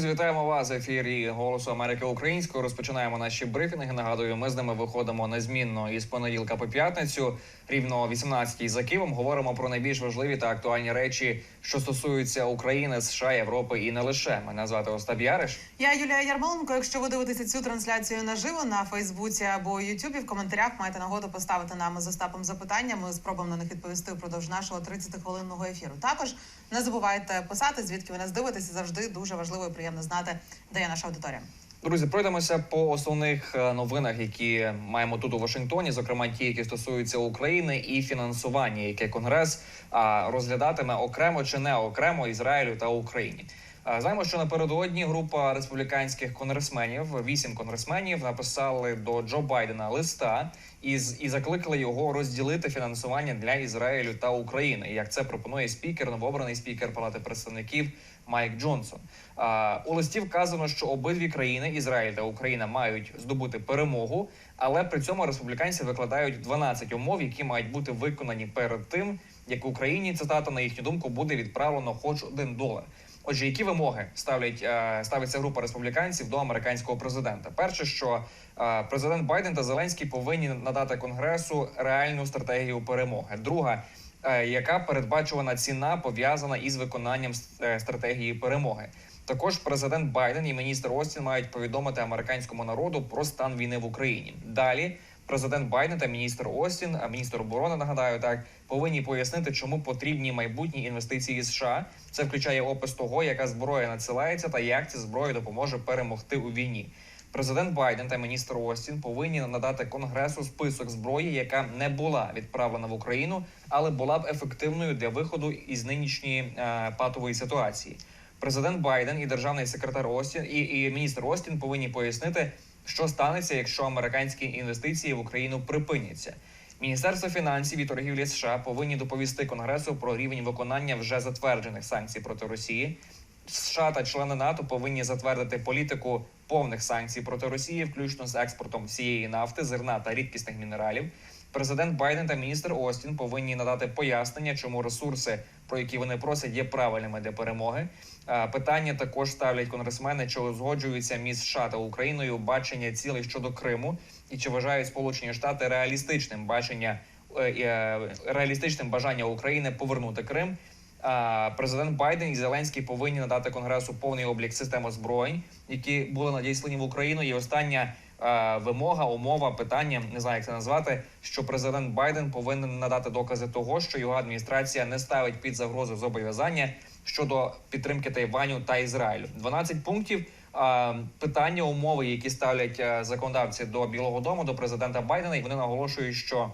Друзі, вітаємо вас в ефірі Голосу Америки Українською. Розпочинаємо наші брифінги. Нагадую, ми з ними виходимо незмінно із понеділка по п'ятницю, рівно о 18-й за Києвом. Говоримо про найбільш важливі та актуальні речі, що стосуються України, США, Європи і не лише. Мене звати Остап Яриш. Я Юлія Ярмоленко. Якщо ви дивитеся цю трансляцію наживо на Фейсбуці або Ютубі, в коментарях маєте нагоду поставити нам з Остапом запитання. Ми спробуємо на них відповісти впродовж нашого 30-хвилинного ефіру. Також не забувайте писати, звідки ви нас дивитеся. Завжди дуже важливо і приємно знати, де є наша аудиторія. Друзі, пройдемося по основних е, новинах, які маємо тут у Вашингтоні, зокрема ті, які стосуються України і фінансування, яке конгрес розглядатиме окремо чи не окремо Ізраїлю та Україні. А, Знаємо, що напередодні група республіканських конгресменів, вісім конгресменів, написали до Джо Байдена листа із і закликали його розділити фінансування для Ізраїлю та України. Як це пропонує спікер, новообраний спікер Палати представників Майк Джонсон. У листі вказано, що обидві країни Ізраїль та Україна мають здобути перемогу, але при цьому республіканці викладають 12 умов, які мають бути виконані перед тим, як Україні цитата на їхню думку буде відправлено хоч один долар. Отже, які вимоги ставлять е, ставиться група республіканців до американського президента? Перше, що е, президент Байден та Зеленський повинні надати конгресу реальну стратегію перемоги. Друга, яка передбачувана ціна пов'язана із виконанням е, стратегії перемоги. Також президент Байден і міністр Остін мають повідомити американському народу про стан війни в Україні. Далі президент Байден та міністр Остін, а міністр оборони нагадаю, так повинні пояснити, чому потрібні майбутні інвестиції США. Це включає опис того, яка зброя надсилається, та як ця зброя допоможе перемогти у війні. Президент Байден та міністр Остін повинні надати конгресу список зброї, яка не була відправлена в Україну, але була б ефективною для виходу із нинішньої е, патової ситуації. Президент Байден і державний секретар Остін і, і міністр Остін повинні пояснити, що станеться, якщо американські інвестиції в Україну припиняться. Міністерство фінансів і торгівлі США повинні доповісти Конгресу про рівень виконання вже затверджених санкцій проти Росії. США та члени НАТО повинні затвердити політику повних санкцій проти Росії, включно з експортом всієї нафти, зерна та рідкісних мінералів. Президент Байден та міністр Остін повинні надати пояснення, чому ресурси, про які вони просять, є правильними для перемоги. Питання також ставлять конгресмени, чи узгоджуються між США та Україною бачення цілей щодо Криму, і чи вважають Сполучені Штати реалістичним бачення е, е, реалістичним бажання України повернути Крим. Президент Байден і Зеленський повинні надати конгресу повний облік систем озброєнь, які були надіслані в Україну. І остання вимога, умова, питання не знаю, як це назвати. Що президент Байден повинен надати докази того, що його адміністрація не ставить під загрозу зобов'язання щодо підтримки Тайваню та Ізраїлю. 12 пунктів. Питання, умови, які ставлять е, законодавці до Білого Дому, до президента Байдена, і вони наголошують, що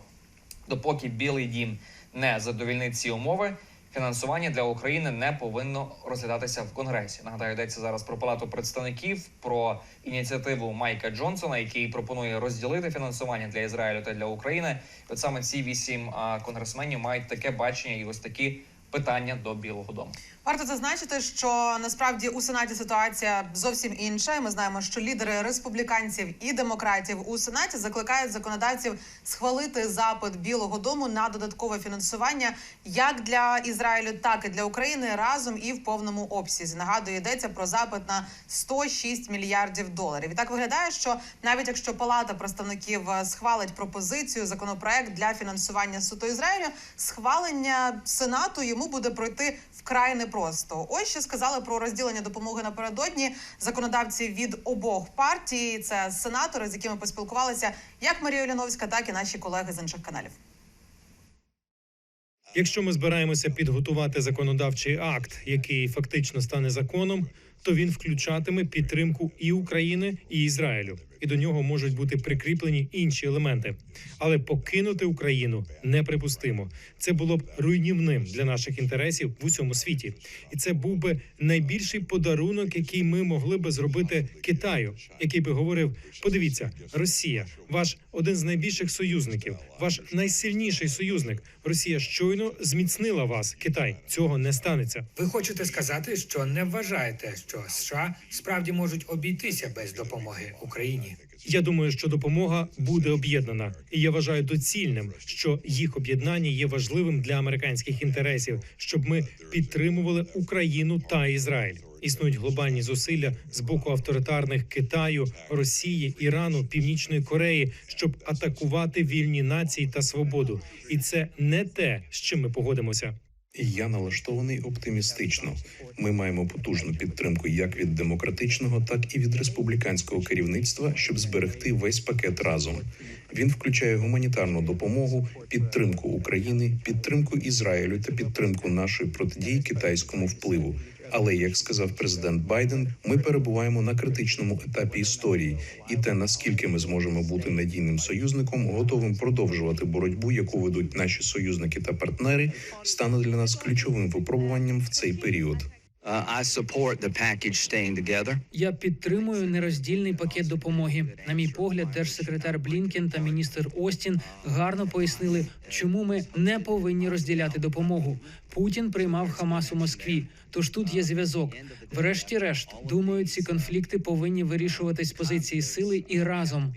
допоки Білий Дім не задовільнить ці умови, фінансування для України не повинно розглядатися в Конгресі. Нагадаю, йдеться зараз про палату представників, про ініціативу Майка Джонсона, який пропонує розділити фінансування для Ізраїлю та для України. От саме ці вісім конгресменів мають таке бачення і ось такі питання до Білого Дому. Варто зазначити, що насправді у сенаті ситуація зовсім інша. Ми знаємо, що лідери республіканців і демократів у сенаті закликають законодавців схвалити запит Білого Дому на додаткове фінансування як для Ізраїлю, так і для України разом і в повному обсязі. Нагадую, йдеться про запит на 106 мільярдів доларів. І так виглядає, що навіть якщо Палата представників е, схвалить пропозицію законопроект для фінансування суто Ізраїлю, схвалення сенату йому буде пройти вкрай непросто. Ось що сказали про розділення допомоги напередодні законодавці від обох партій. Це сенатори, з якими поспілкувалися як Марія Оляновська, так і наші колеги з інших каналів. Якщо ми збираємося підготувати законодавчий акт, який фактично стане законом, то він включатиме підтримку і України, і Ізраїлю, і до нього можуть бути прикріплені інші елементи. Але покинути Україну неприпустимо. Це було б руйнівним для наших інтересів в усьому світі, і це був би найбільший подарунок, який ми могли би зробити Китаю, який би говорив: подивіться, Росія, ваш один з найбільших союзників, ваш найсильніший союзник. Росія щойно зміцнила вас. Китай цього не станеться. Ви хочете сказати, що не вважаєте, що США справді можуть обійтися без допомоги Україні? Я думаю, що допомога буде об'єднана, і я вважаю доцільним, що їх об'єднання є важливим для американських інтересів, щоб ми підтримували Україну та Ізраїль. Існують глобальні зусилля з боку авторитарних Китаю, Росії, Ірану, Північної Кореї, щоб атакувати вільні нації та свободу. І це не те, з чим ми погодимося. Я налаштований оптимістично. Ми маємо потужну підтримку як від демократичного, так і від республіканського керівництва, щоб зберегти весь пакет разом. Він включає гуманітарну допомогу, підтримку України, підтримку Ізраїлю та підтримку нашої протидії китайському впливу. Але як сказав президент Байден, ми перебуваємо на критичному етапі історії, і те, наскільки ми зможемо бути надійним союзником, готовим продовжувати боротьбу, яку ведуть наші союзники та партнери, стане для нас ключовим випробуванням в цей період. Uh, I support the package staying together. Я підтримую нероздільний пакет допомоги. На мій погляд, держсекретар Блінкен та міністр Остін гарно пояснили, чому ми не повинні розділяти допомогу. Путін приймав Хамас у Москві. Тож тут є зв'язок. Врешті-решт, думаю, ці конфлікти повинні вирішуватись з позиції сили і разом.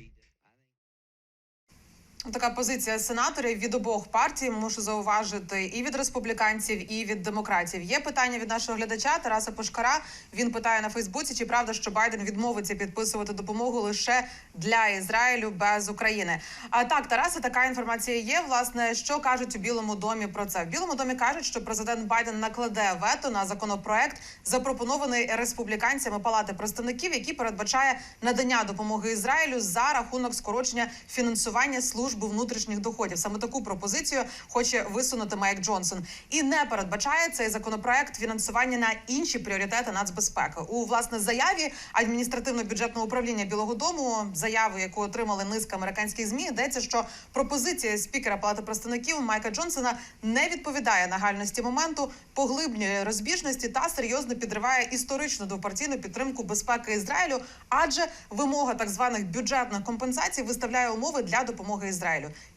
Така позиція сенаторів від обох партій можу зауважити і від республіканців, і від демократів. Є питання від нашого глядача Тараса Пошкара. Він питає на Фейсбуці, чи правда, що Байден відмовиться підписувати допомогу лише для Ізраїлю без України. А так, Тарасе, така інформація є. Власне, що кажуть у Білому домі про це? В Білому домі кажуть, що президент Байден накладе вето на законопроект, запропонований республіканцями Палати представників, який передбачає надання допомоги Ізраїлю за рахунок скорочення фінансування служби внутрішніх доходів. Саме таку пропозицію хоче висунути Майк Джонсон, і не передбачає цей законопроект фінансування на інші пріоритети нацбезпеки. У власне заяві адміністративно-бюджетного управління Білого Дому, заяву, яку отримали низка американських змі, йдеться, що пропозиція спікера Палати представників Майка Джонсона не відповідає нагальності моменту, поглиблює розбіжності та серйозно підриває історичну двопартійну підтримку безпеки Ізраїлю, адже вимога так званих бюджетних компенсацій виставляє умови для допомоги Ізраїлю.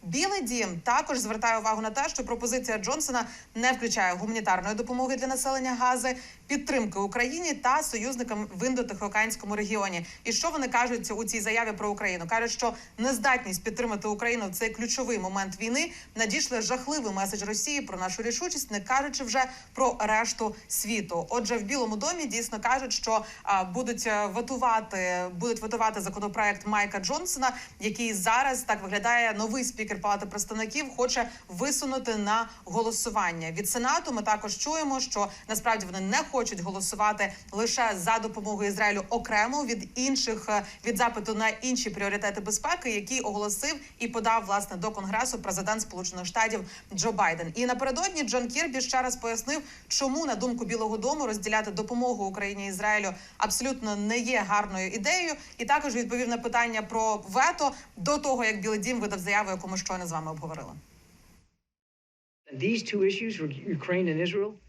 Білий дім також звертає увагу на те, що пропозиція Джонсона не включає гуманітарної допомоги для населення Гази, підтримки Україні та союзникам в індотихоокеанському регіоні. І що вони кажуть у цій заяві про Україну? кажуть, що нездатність підтримати Україну в цей ключовий момент війни надійшли жахливий меседж Росії про нашу рішучість, не кажучи вже про решту світу. Отже, в Білому домі дійсно кажуть, що а, будуть е, ветувати, будуть ветувати законопроект Майка Джонсона, який зараз так виглядає новий спікер Палати представників, хоче висунути на голосування від сенату. Ми також чуємо, що насправді вони не хочуть голосувати лише за допомогою Ізраїлю окремо від інших е, від запиту на інші пріоритети безпеки, які оголосив і подав власне до конгресу президент Сполучених Штатів Джо Байден. І напередодні Джон Кірбі ще раз пояснив, чому на думку Білого Дому розділяти допомогу Україні Ізраїлю абсолютно не є гарною ідеєю. І також відповів на питання про вето до того, як Білий Дім видав заяву, яку ми щойно з вами обговорили.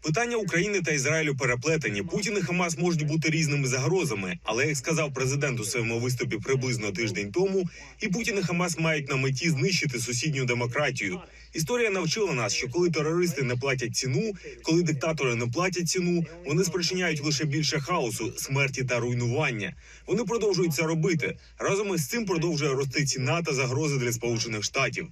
Питання України та Ізраїлю переплетені. Путін і Хамас можуть бути різними загрозами, але як сказав президент у своєму виступі приблизно тиждень тому, і Путін і Хамас мають на меті знищити сусідню демократію. Історія навчила нас, що коли терористи не платять ціну, коли диктатори не платять ціну, вони спричиняють лише більше хаосу, смерті та руйнування. Вони продовжують це робити. Разом із цим продовжує рости ціна та загрози для Сполучених Штатів.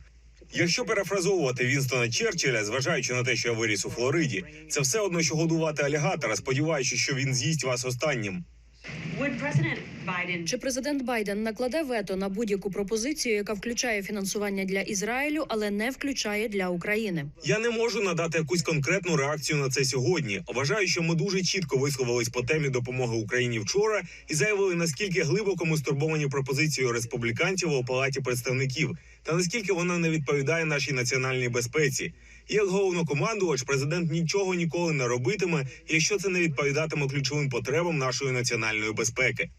Якщо перефразовувати Вінстона Черчилля, зважаючи на те, що я виріс у Флориді, це все одно, що годувати алігатора, сподіваючись, що він з'їсть вас останнім. Чи президент Байден накладе вето на будь-яку пропозицію, яка включає фінансування для Ізраїлю, але не включає для України? Я не можу надати якусь конкретну реакцію на це сьогодні. Вважаю, що ми дуже чітко висловились по темі допомоги Україні вчора і заявили, наскільки глибоко ми стурбовані пропозицією республіканців у палаті представників, та наскільки вона не відповідає нашій національній безпеці. Як головнокомандувач, президент нічого ніколи не робитиме, якщо це не відповідатиме ключовим потребам нашої національної безпеки.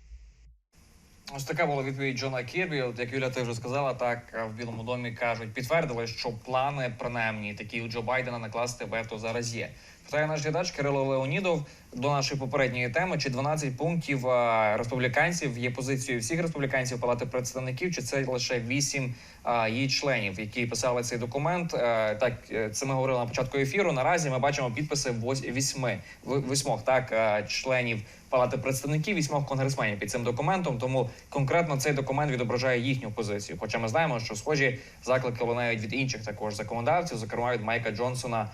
Ось така була відповідь Джона Кірбі. От як Юля, ти вже сказала, так е, в Білому домі кажуть, підтвердили, що плани принаймні такі у Джо Байдена накласти вето зараз є. Питає наш глядач Кирило Леонідов до нашої попередньої теми: чи 12 пунктів е, республіканців є позицією всіх республіканців Палати представників, чи це лише 8 е, її членів, які писали цей документ? Е, Так це ми говорили на початку ефіру. Наразі ми бачимо підписи вось- вісьми в- восьмох так членів Палати представників, вісьмох конгресменів під цим документом. Тому конкретно цей документ відображає їхню позицію. Хоча ми знаємо, що схожі заклики лунають від інших також законодавців, зокрема від Майка Джонсона,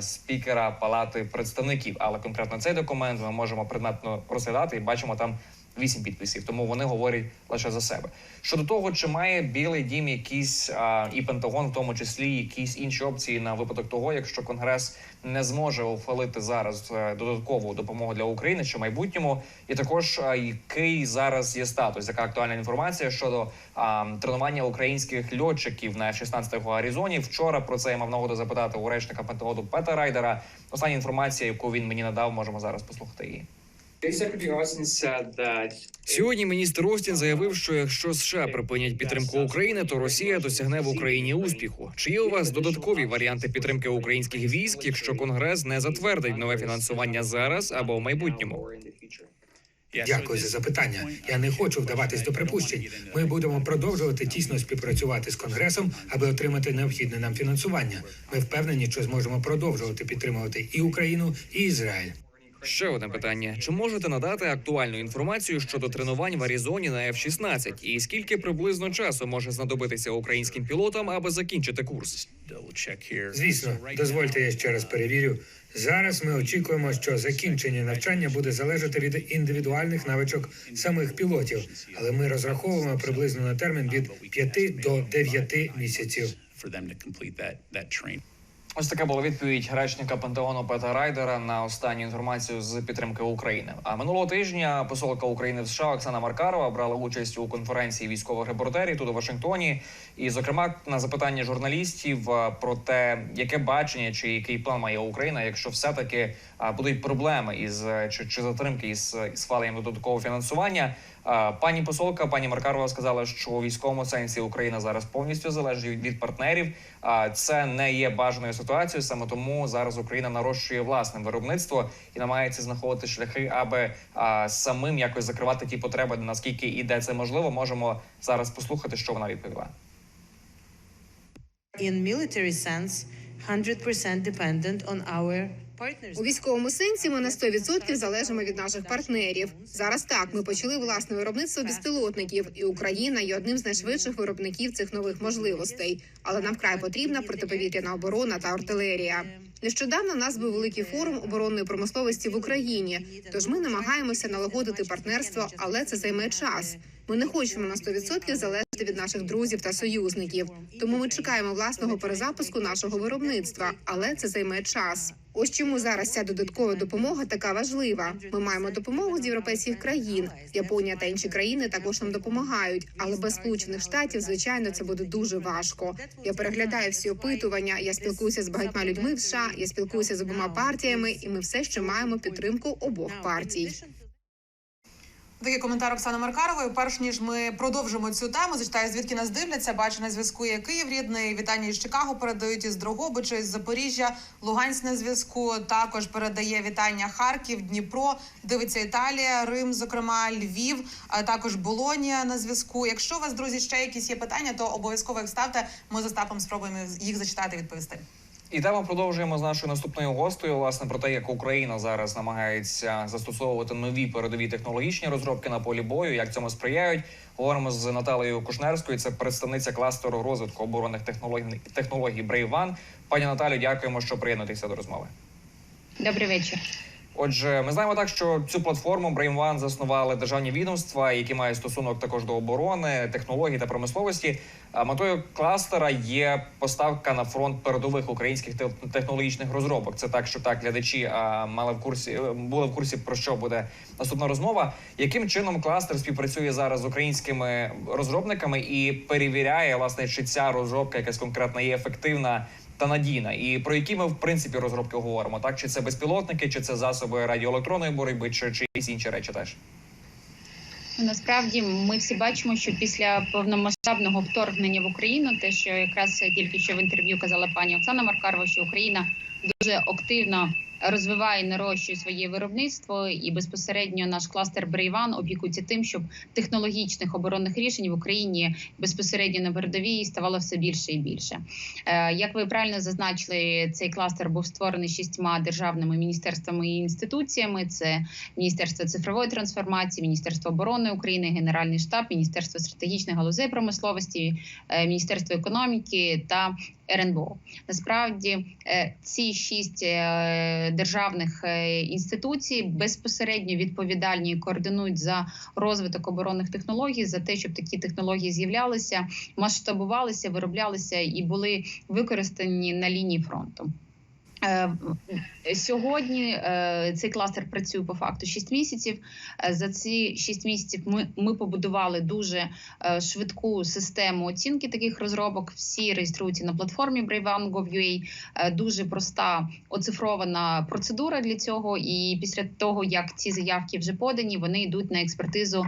спікера Палати представників. Але конкретно цей документ ми можемо предметно розглядати і бачимо там вісім підписів. Тому вони говорять лише за себе. Щодо того, чи має Білий Дім якісь а, і Пентагон, в тому числі якісь інші опції на випадок того, якщо Конгрес не зможе ухвалити зараз е, додаткову допомогу для України чи майбутньому, і також а, який зараз є статус, яка актуальна інформація щодо а, тренування українських льотчиків на F-16 в Аризоні. Вчора про це я мав нагоду запитати у речника Пентагону Пета Райдера. Остання інформація, яку він мені надав, можемо зараз послухати її. Сьогодні міністр Остін заявив, що якщо США припинять підтримку України, то Росія досягне в Україні успіху. Чи є у вас додаткові варіанти підтримки українських військ, якщо Конгрес не затвердить нове фінансування зараз або в майбутньому? Дякую за запитання. Я не хочу вдаватись до припущень. Ми будемо продовжувати тісно співпрацювати з конгресом, аби отримати необхідне нам фінансування. Ми впевнені, що зможемо продовжувати підтримувати і Україну, і Ізраїль. Ще одне питання: чи можете надати актуальну інформацію щодо тренувань в Аризоні на F-16? І скільки приблизно часу може знадобитися українським пілотам, аби закінчити курс? Звісно, дозвольте, я ще раз перевірю. Зараз ми очікуємо, що закінчення навчання буде залежати від індивідуальних навичок самих пілотів, але ми розраховуємо приблизно на термін від 5 до 9 місяців. Ось така була відповідь речника Пентагону Пета Райдера на останню інформацію з підтримки України. А минулого тижня посолка України в США Оксана Маркарова брала участь у конференції військових репортерів тут у Вашингтоні. І, зокрема, на запитання журналістів про те, яке бачення чи який план має Україна, якщо все таки будуть проблеми із е, чи, чи затримки із е, схваленням додаткового фінансування. Пані посолка, пані Маркарова сказала, що у військовому сенсі Україна зараз повністю залежить від- партнерів. А це не є бажаною ситуацією. Саме тому зараз Україна нарощує власне виробництво і намагається знаходити шляхи, аби самим якось закривати ті потреби, наскільки і де це можливо. Можемо зараз послухати, що вона відповіла. in military sense 100% dependent on our. У військовому сенсі ми на 100% залежимо від наших партнерів. Зараз так ми почали власне виробництво безпілотників, і Україна є одним з найшвидших виробників цих нових можливостей. Але нам вкрай потрібна протиповітряна оборона та артилерія. Нещодавно нас був великий форум оборонної промисловості в Україні. Тож ми намагаємося налагодити партнерство, але це займе час. Ми не хочемо на 100% залежати від наших друзів та союзників. Тому ми чекаємо власного перезапуску нашого виробництва, але це займе час. Ось чому зараз ця додаткова допомога така важлива. Ми маємо допомогу з європейських країн. Японія та інші країни також нам допомагають. Але без сполучених штатів, звичайно, це буде дуже важко. Я переглядаю всі опитування. Я спілкуюся з багатьма людьми в США. Я спілкуюся з обома партіями, і ми все ще маємо підтримку обох партій. Такий коментар Оксани Маркарової. Перш ніж ми продовжимо цю тему, зачитаю, звідки нас дивляться. Бачу на зв'язку є Київ рідний. Вітання із Чикаго передають із Дрогобича, із Запоріжжя, Луганськ на зв'язку. Також передає вітання Харків, Дніпро. Дивиться Італія, Рим, зокрема Львів, а також Болонія на зв'язку. Якщо у вас, друзі, ще якісь є питання, то обов'язково їх ставте. Ми з Остапом спробуємо їх зачитати відповісти. І тему продовжуємо з нашою наступною гостею. Власне про те, як Україна зараз намагається застосовувати нові передові технологічні розробки на полі бою, як цьому сприяють. Говоримо з Наталією Кушнерською. Це представниця кластеру розвитку оборонних технологій технологій Брейван. Пані Наталю, дякуємо, що приєднуєтеся до розмови. Добрий вечір. Отже, ми знаємо так, що цю платформу Brain One заснували державні відомства, які мають стосунок також до оборони, технологій та промисловості. Метою кластера є поставка на фронт передових українських технологічних розробок. Це так, щоб так глядачі мали в курсі е, були в курсі про що буде наступна розмова. Яким чином кластер співпрацює зараз з українськими розробниками і перевіряє власне, чи ця розробка якась конкретна є ефективна та надійна, і про які ми в принципі розробки говоримо, так чи це безпілотники, чи це засоби радіоелектронної боротьби, чи, якісь інші речі теж. Насправді ми всі бачимо, що після повномасштабного вторгнення в Україну, те, що якраз тільки що в інтерв'ю казала пані Оксана Маркарова, що Україна дуже активно розвиває і нарощує своє виробництво, і безпосередньо наш кластер Брейван опікується тим, щоб технологічних оборонних рішень в Україні безпосередньо на передовій ставало все більше і більше. Е, Як ви правильно зазначили, цей кластер був створений шістьма державними міністерствами і інституціями: це Міністерство цифрової трансформації, Міністерство оборони України, Генеральний штаб, Міністерство стратегічних галузей промисловості, е, Міністерство економіки та РНБО. Насправді е, ці шість шість е, державних е, інституцій безпосередньо відповідальні і координують за розвиток оборонних технологій, за те, щоб такі технології з'являлися, масштабувалися, вироблялися і були використані на лінії фронту. Е, Сьогодні е, цей кластер працює по факту 6 місяців. Е, За ці 6 місяців ми, ми побудували дуже швидку систему оцінки таких розробок. Всі реєструються на платформі Brave.gov.ua. Дуже проста оцифрована процедура для цього. І після того, як ці заявки вже подані, вони йдуть на експертизу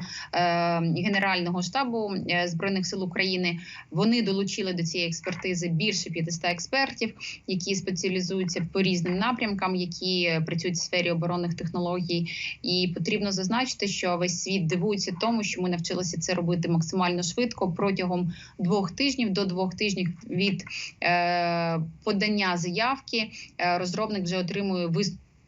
Генерального штабу збройних сил України. Вони долучили до цієї експертизи більше 500 експертів, які спеціалізуються по різним напрямкам, які працюють в сфері оборонних технологій. І потрібно зазначити, що весь світ дивується тому, що ми навчилися це робити максимально швидко протягом двох тижнів до двох тижнів від е, подання заявки. Е, розробник вже отримує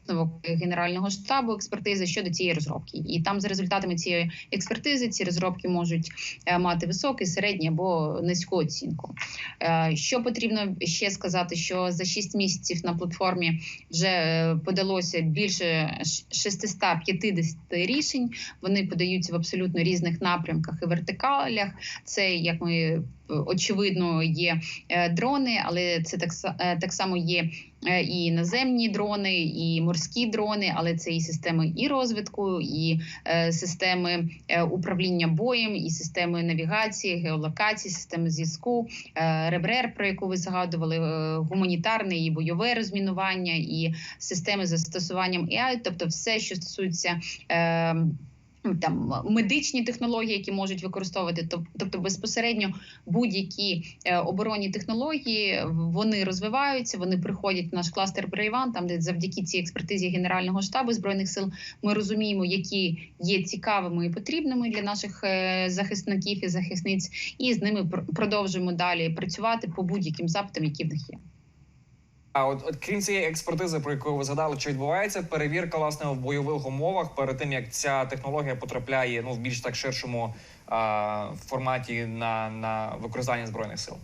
висновок генерального штабу експертизи щодо цієї розробки, і там за результатами цієї експертизи ці розробки можуть е, мати високий, середній або низьку оцінку. Е, Що потрібно ще сказати, що за 6 місяців на платформі вже е, подалося більше ш- 650 рішень. Вони подаються в абсолютно різних напрямках і вертикалях. Це як ми очевидно є е, дрони, але це так е, так само є е, і наземні дрони, і морські дрони, але це і системи і розвитку, і системи управління боєм, і системи навігації, геолокації, системи зв'язку, РЕБРЕР, про яку ви згадували, гуманітарне і бойове розмінування, і системи застосуванням AI, тобто все, що стосується. Е, там медичні технології, які можуть використовувати, тоб- тобто безпосередньо будь-які е, оборонні технології вони розвиваються, вони приходять в наш кластер Брейван, там де завдяки цій експертизі Генерального штабу збройних сил ми розуміємо, які є цікавими і потрібними для наших е, захисників і захисниць, і з ними продовжуємо далі працювати по будь-яким запитам, які в них є. А от, от крім цієї експертизи, про яку ви згадали, чи відбувається перевірка власне в бойових умовах перед тим, як ця технологія потрапляє ну в більш так ширшому а, форматі на, на використання збройних сил?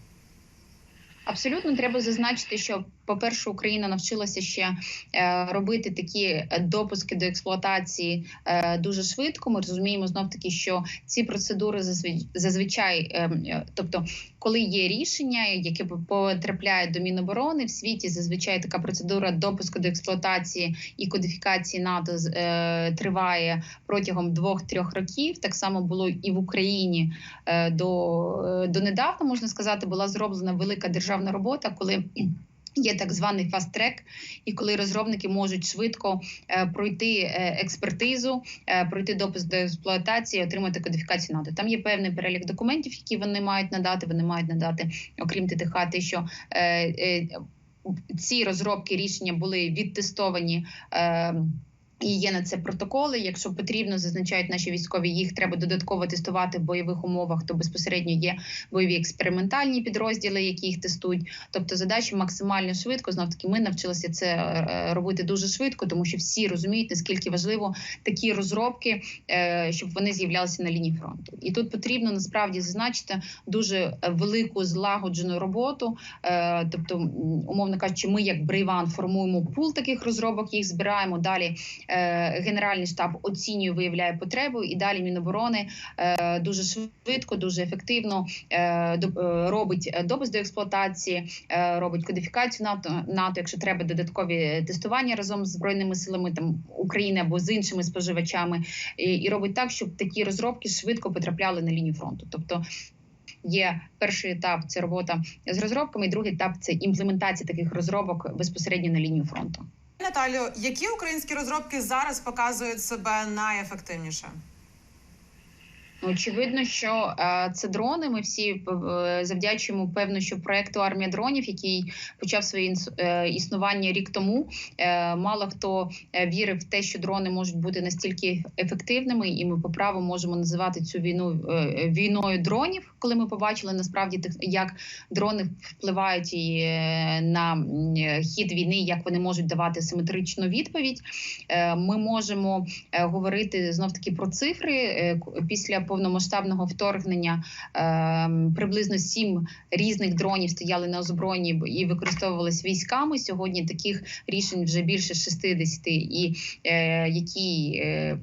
Абсолютно треба зазначити, що по-перше, Україна навчилася ще е, робити такі е, допуски до експлуатації е, дуже швидко. Ми розуміємо знов таки, що ці процедури зазви- зазвичай, е, тобто, коли є рішення, яке потрапляє до Міноборони в світі, зазвичай така процедура допуску до експлуатації і кодифікації НАТО триває протягом двох-трьох років. Так само було і в Україні до, е, донедавна, можна сказати, була зроблена велика державна робота, коли Є так званий фаст-трек, і коли розробники можуть швидко е, пройти е, експертизу, е, пройти допуск до експлуатації, отримати кодифікацію НАТО. Там є певний перелік документів, які вони мають надати. Вони мають надати, окрім ТТХ, те, що ці розробки рішення були відтестовані. І є на це протоколи. Якщо потрібно, зазначають наші військові, їх треба додатково тестувати в бойових умовах. То безпосередньо є бойові експериментальні підрозділи, які їх тестують. Тобто, задача максимально швидко. Знов таки, ми навчилися це е, робити дуже швидко, тому що всі розуміють наскільки важливо такі розробки, е, щоб вони з'являлися на лінії фронту. І тут потрібно насправді зазначити дуже велику злагоджену роботу. Е, Тобто, умовно кажучи, ми як Брейван формуємо пул таких розробок, їх збираємо далі. Е, Генеральний штаб оцінює, виявляє потребу, і далі Міноборони е, дуже швидко, дуже ефективно е, робить допуск до експлуатації, робить кодифікацію НАТО, НАТО, якщо треба додаткові тестування разом з збройними силами там України або з іншими споживачами, і робить так, щоб такі розробки швидко потрапляли на лінію фронту. Тобто є перший етап це робота з розробками, і другий етап це імплементація таких розробок безпосередньо на лінію фронту. Наталю, які українські розробки зараз показують себе найефективніше? Очевидно, що е, це дрони. Ми всі е, завдячуємо певно, що проекту армія дронів, який почав своє е, існування рік тому. Мало хто вірив в те, що дрони можуть бути настільки ефективними, і ми по праву можемо називати цю війну війною дронів, коли ми побачили насправді як дрони впливають і на хід війни, як вони можуть давати симетричну відповідь. Ми можемо говорити знов таки про цифри після повномасштабного вторгнення е, приблизно сім різних дронів стояли на озброєнні і використовувалися військами. Сьогодні таких рішень вже більше 60, і е, які е,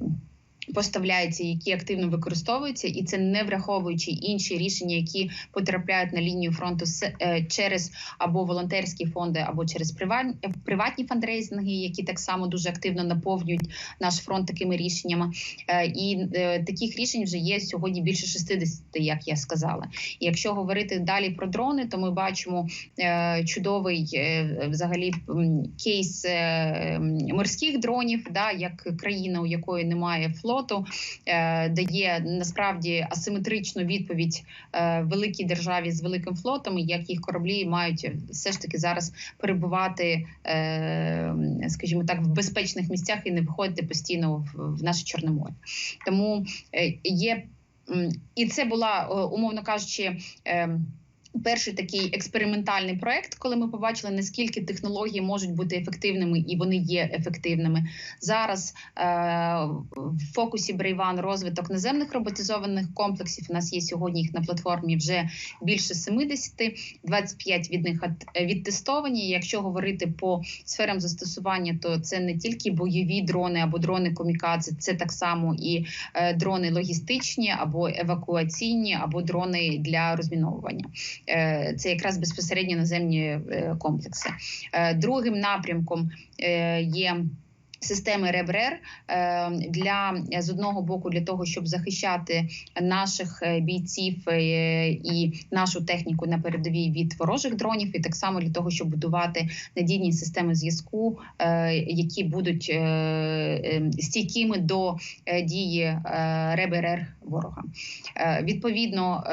Поставляються, які активно використовуються, і це не враховуючи інші рішення, які потрапляють на лінію фронту е, через або волонтерські фонди, або через приватні, приватні фандрейзинги, які так само дуже активно наповнюють наш фронт такими рішеннями. Е, і е, таких рішень вже є сьогодні більше 60, як я сказала. І якщо говорити далі про дрони, то ми бачимо е, чудовий е, взагалі кейс е, морських дронів, да, як країна, у якої немає флоту, е, дає насправді асиметричну відповідь е, великій державі з великим флотом, як їх кораблі мають все ж таки зараз перебувати, е, скажімо так, в безпечних місцях і не виходити постійно в, наше Чорне море. Тому є і це була умовно кажучи. Е, Перший такий експериментальний проект, коли ми побачили наскільки технології можуть бути ефективними, і вони є ефективними. Зараз е, в фокусі Брейван розвиток наземних роботизованих комплексів. У нас є сьогодні їх на платформі вже більше 70, 25 від них ат- відтестовані. Якщо говорити по сферам застосування, то це не тільки бойові дрони або дрони комікадзе, це так само і е, дрони логістичні або евакуаційні, або дрони для розміновування. Е, Це якраз безпосередньо наземні е, комплекси. Е, Другим напрямком є. Системи РЕБРЕР для з одного боку для того, щоб захищати наших бійців і нашу техніку на передовій від ворожих дронів, і так само для того, щоб будувати надійні системи зв'язку, які будуть е, е, стійкими до дії РЕБРР ворога. Відповідно.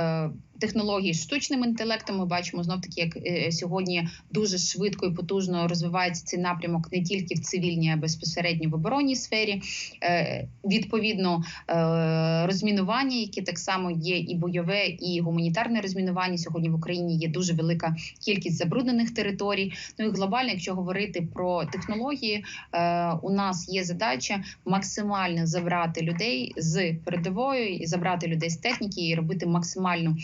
Технології з штучним інтелектом ми бачимо знов таки, як е, сьогодні дуже швидко і потужно розвивається цей напрямок не тільки в цивільній, а безпосередньо в оборонній сфері. Е, Відповідно, е, розмінування, яке так само є і бойове, і гуманітарне розмінування. Сьогодні в Україні є дуже велика кількість забруднених територій. Ну і глобально, якщо говорити про технології, у нас є задача максимально забрати людей з передової і забрати людей з техніки і робити максимальну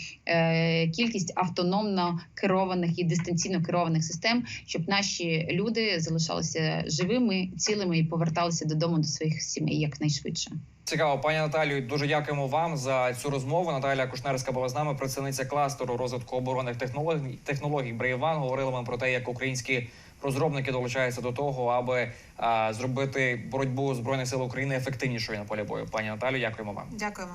кількість автономно керованих і дистанційно керованих систем, щоб наші люди залишалися живими, цілими і поверталися додому до своїх сімей якнайшвидше. Цікаво, пані Наталію. Дуже дякуємо вам за цю розмову. Наталя Кушнерська була з нами, представниця кластеру розвитку оборонних технологій технологій Брейван. Говорили ми про те, як українські розробники долучаються до того, аби а, зробити боротьбу збройних сил України ефективнішою на полі бою. Пані Наталю, дякуємо вам. Дякуємо.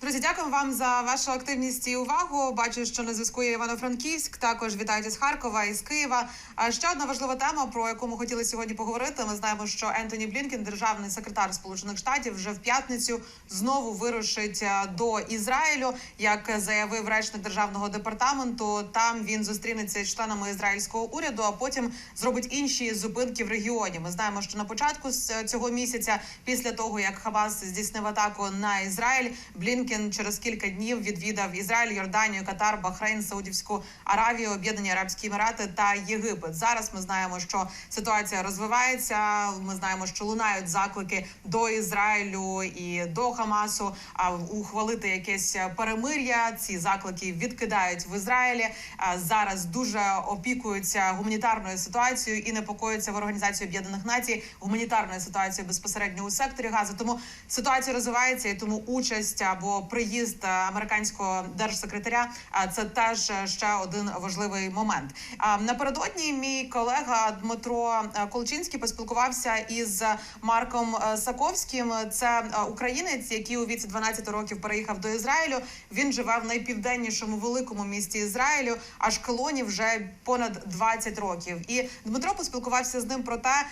Друзі, дякуємо вам за вашу активність і увагу. Бачу, що на зв'язку є Івано-Франківськ. Також вітають із Харкова і з Києва. А ще одна важлива тема, про яку ми хотіли сьогодні поговорити. Ми знаємо, що Ентоні Блінкен, державний секретар Сполучених Штатів, вже в п'ятницю знову вирушить е, до Ізраїлю. Як заявив речник державного департаменту, там він зустрінеться з членами ізраїльського уряду, а потім зробить інші зупинки в регіоні. Ми знаємо, що на початку з цього місяця, після того як Хабас здійснив атаку на Ізраїль, Блінкен через кілька днів відвідав Ізраїль, Йорданію, Катар, Бахрейн, Саудівську Аравію, Об'єднані Арабські Емірати та Єгипет. Зараз ми знаємо, що ситуація розвивається. Ми знаємо, що лунають заклики до Ізраїлю і до Хамасу а ухвалити якесь перемир'я. Ці заклики відкидають в Ізраїлі. А зараз дуже опікуються гуманітарною ситуацією і непокоїться в організації Об'єднаних Націй гуманітарною ситуацією безпосередньо у секторі газу. Тому ситуація розвивається і тому участь або приїзд американського держсекретаря. це теж ще один важливий момент. Напередодні мій колега Дмитро е, Колчинський поспілкувався із Марком е, Саковським. Це е, українець, який у віці 12 років переїхав до Ізраїлю. Він живе в найпівденнішому великому місті Ізраїлю, аж Келоні вже понад 20 років. І Дмитро поспілкувався з ним про те,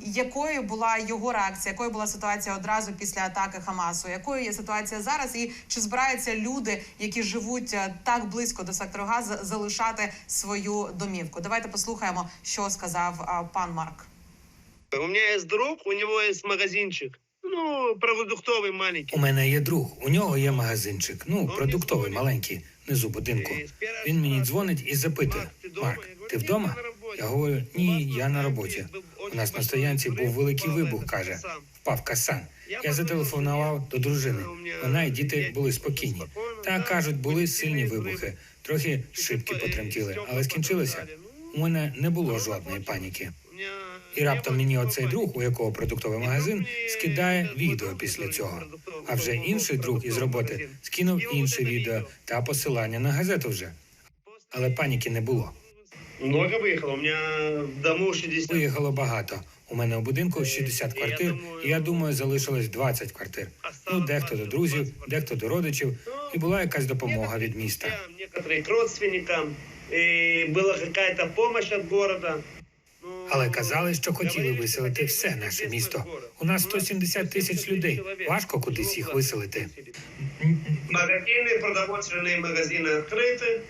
якою була його реакція, якою була ситуація одразу після атаки Хамасу, якою є ситуація зараз, і чи збираються люди, які живуть е, так близько до сектору газу, залишати свою домівку? Давайте послухаємо, що сказав е, пан Марк. У меня есть друг, у него есть магазинчик. Ну, продуктовый маленький. У мене є друг, у нього є магазинчик. Ну, продуктовий, маленький, внизу будинку. Він мені дзвонить і запитує: Марк, ти вдома? Я говорю, ні, я на роботі. У нас на стоянці був великий вибух, каже, впав касан. Я зателефонував до дружини. Вона і діти були спокійні. Та кажуть, були сильні вибухи, трохи шибки потремтіли, але скінчилося. У мене не було жодної паніки. І раптом мені оцей друг, у якого продуктовий магазин, скидає відео після цього. А вже інший друг із роботи скинув інше відео та посилання на газету вже. Але паніки не було. Много выехало. У меня в дому 60. Виїхало багато. У мене у будинку 60 квартир, і я думаю, залишилось 20 квартир. Ну, дехто до друзів, дехто до родичів, і була якась допомога від міста. Некоторые к родственникам. И была какая-то помощь от города. Але казали, що хотіли виселити все наше місто. У нас 170 тисяч людей. Важко кудись їх виселити. Магазины, продовольственные магазины открыты.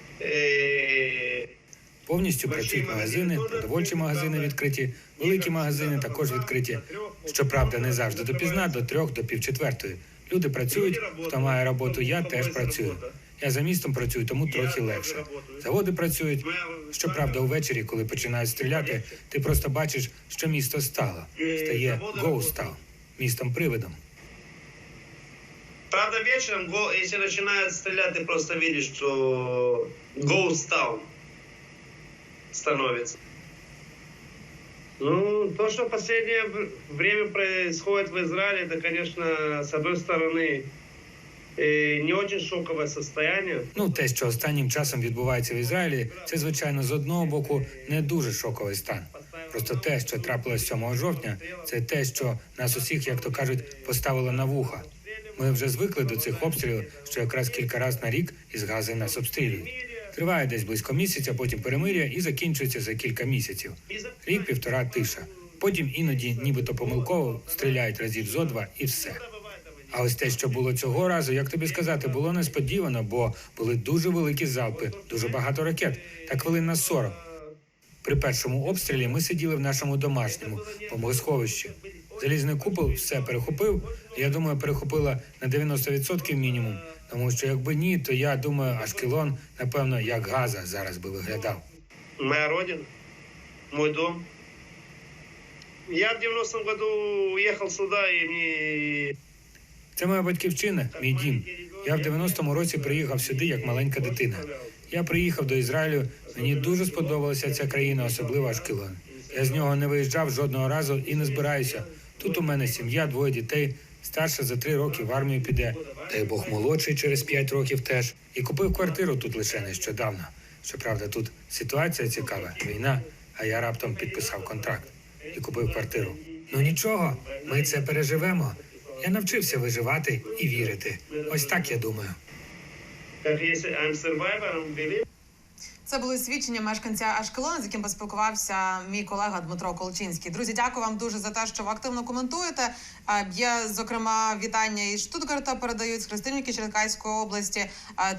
Повністю працюють магазини, продовольчі магазини відкриті, великі магазини також відкриті. Щоправда, не завжди допізна, до трьох, до півчетвертої. Люди працюють. Хто має роботу, я теж працюю. Я за містом працюю, тому трохи легше. Заводи працюють. Щоправда, увечері, коли починають стріляти, ти просто бачиш, що місто стало. Стає Ghost Town, містом привидом. Правда, если начинают стрелять, ты просто видишь, что Ghost Town становится. Ну, то, что в последнее в- время происходит в Израиле, это, конечно, с одной стороны, э, не очень шоковое состояние. Ну, те, що останнім часом відбувається в Ізраїлі, це звичайно з одного боку не дуже шоковий стан. Просто те, що трапилось 7 жовтня, це те, що нас усіх, як то кажуть, поставило на вуха. Ми вже звикли до цих обстрілів, що якраз кілька разів на рік із гази нас обстрілюють. Триває десь близько місяця, потім перемир'я і закінчується за кілька місяців. Рік півтора тиша. Потім іноді, нібито помилково, стріляють разів зо два і все. А ось те, що було цього разу, як тобі сказати, було несподівано, бо були дуже великі залпи, дуже багато ракет, та хвилин на 40. При першому обстрілі ми сиділи в нашому домашньому бомбосховищі. Залізний купол все перехопив. Я думаю, перехопила на 90% мінімум. Тому що якби ні, то я думаю, Ашкелон, напевно, як Газа зараз би виглядав. Моя родина, мой дом. Я в 90-м году уехал сюда, и мне Це моя батьківщина, мій дім. Я в 90-му році приїхав сюди як маленька дитина. Я приїхав до Ізраїлю. Мені дуже сподобалася ця країна, особливо Ашкелон. Я з нього не виїжджав жодного разу і не збираюся. Тут у мене сім'я, двоє дітей. Старша за три роки в армію піде. Дай Бог молодший через п'ять років теж. І купив квартиру тут лише нещодавно. Щоправда, тут ситуація цікава, війна, а я раптом підписав контракт і купив квартиру. Ну нічого, ми це переживемо. Я навчився виживати і вірити. Ось так я думаю. Це були свідчення мешканця Ашкелона, з яким поспілкувався мій колега Дмитро Колчинський. Друзі, дякую вам дуже за те, що ви активно коментуєте. Є зокрема вітання із Штутгарта передають з Христинівки Черкаської області.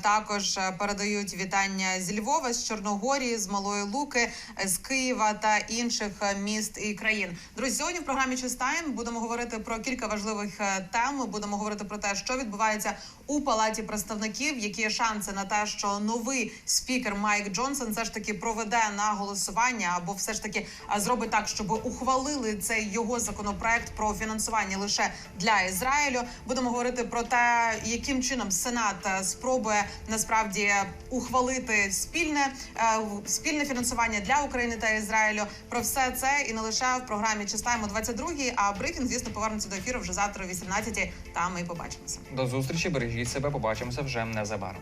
Також е, передають вітання з Львова, з Чорногорії, з Малої Луки, е, з Києва та інших е, міст і країн. Друзі, сьогодні в програмі Чистайм будемо говорити про кілька важливих тем. Будемо говорити про те, що відбувається у палаті представників, які шанси на те, що новий спікер Майк Джонсон все ж таки проведе на голосування або все ж таки зробить так, щоб ухвалили цей його законопроект про фінансування лише для Ізраїлю. Будемо говорити про те, яким чином Сенат е, спробує насправді ухвалити спільне е, спільне фінансування для України та Ізраїлю. Про все це і не лише в програмі Чистаємо 22-й, А брифінг, звісно, повернеться до ефіру вже завтра о 18-й. Там ми побачимося. До зустрічі, бережіть себе, побачимося вже незабаром.